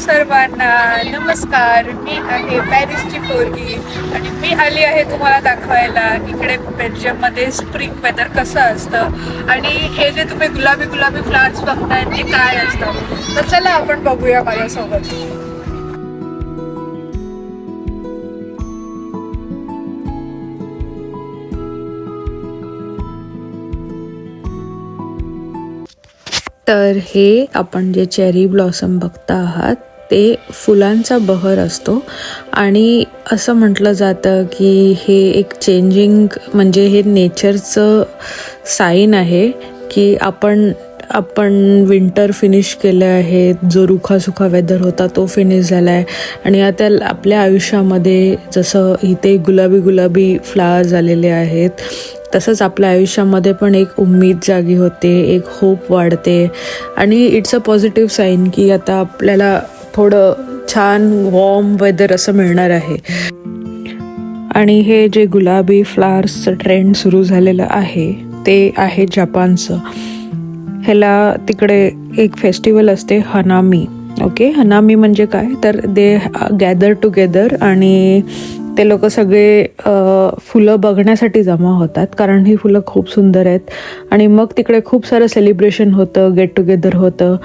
सर्वांना नमस्कार. मी आहे पॅरिसची पोरगी आणि मी आली आहे तुम्हाला दाखवायला. इकडे बेल्जियममध्ये स्प्रिंग वेदर कसं असतं आणि हे जे तुम्ही गुलाबी गुलाबी फ्लावर्स बघताय ते काय असतं. तर चला आपण बघूया माझ्यासोबत. तर हे आपण जे चेरी ब्लॉसम बघता आहात ते फुलांचा बहर असतो. आणि असं म्हटलं जातं की हे एक चेंजिंग म्हणजे हे नेचरचं साईन आहे की आपण आपण विंटर फिनिश केलं आहे जो रुखासुखा वेदर होता तो फिनिश झाला आहे आणि आता आपल्या आयुष्यामध्ये जसं इथे गुलाबी गुलाबी फ्लावर्स आलेले आहेत तसंच आपल्या आयुष्यामध्ये पण एक उम्मीद जागी होते एक होप वाढते. आणि इट्स अ पॉझिटिव्ह साईन की आता आपल्याला थोडं छान वॉर्म वेदर असं मिळणार आहे. आणि हे जे गुलाबी फ्लावर्सचं ट्रेंड सुरू झालेलं आहे ते आहे जपानचं. ह्याला तिकडे एक फेस्टिवल असते हनामी. ओके? हनामी म्हणजे काय? तर दे गॅदर टुगेदर आणि ते लोक सगळे फुलं बघण्यासाठी जमा होतात कारण ही फुलं खूप सुंदर आहेत. आणि मग तिकडे खूप सारं सेलिब्रेशन होतं गेट टुगेदर होतं.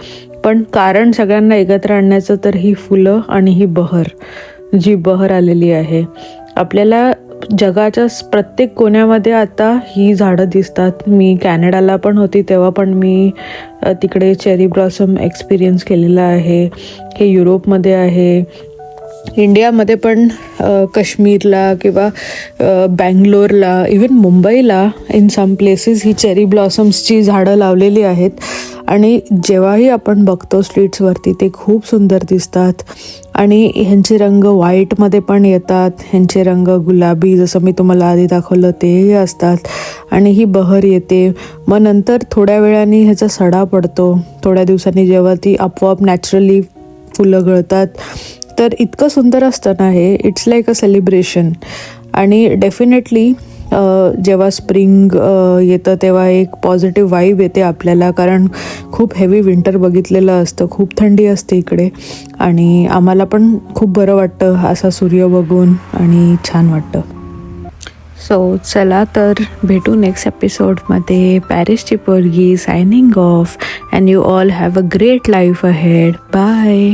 पण कारण सगळ्यांना एकत्र आणण्याचं तर ही फुलं आणि ही बहर जी बहर आलेली आहे. आपल्याला जगाच्या प्रत्येक कोण्यामध्ये आता ही झाडं दिसतात. मी कॅनडाला पण होती तेव्हा पण मी तिकडे चेरी ब्लॉसम एक्सपिरियन्स केलेला आहे. हे युरोपमध्ये आहे. इंडियामध्ये पण काश्मीरला किंवा बँगलोरला इवन मुंबईला इन सम प्लेसेस ही चेरी ब्लॉसम्सची झाडं लावलेली आहेत. आणि जेव्हाही आपण बघतो स्ट्रीट्सवरती ते खूप सुंदर दिसतात. आणि ह्यांचे रंग व्हाईटमध्ये पण येतात. ह्यांचे रंग गुलाबी जसं मी तुम्हाला आधी दाखवलं तेही असतात. आणि ही बहर येते. मग नंतर थोड्या वेळाने ह्याचा सडा पडतो. थोड्या दिवसांनी जेव्हा ती आपोआप नॅचरली फुलं गळतात तर इतकं सुंदर असतं ना हे इट्स लाईक अ सेलिब्रेशन आणि डेफिनेटली जेव्हा स्प्रिंग येतं तेव्हा एक पॉझिटिव्ह वाईब येते आपल्याला. कारण खूप हेवी विंटर बघितलेलं असतं. खूप थंडी असते इकडे. आणि आम्हाला पण खूप बरं वाटतं असा सूर्य बघून आणि छान वाटतं. सो चला तर भेटू नेक्स्ट एपिसोडमध्ये पॅरिसची पोरगी signing off and you all have a great life ahead bye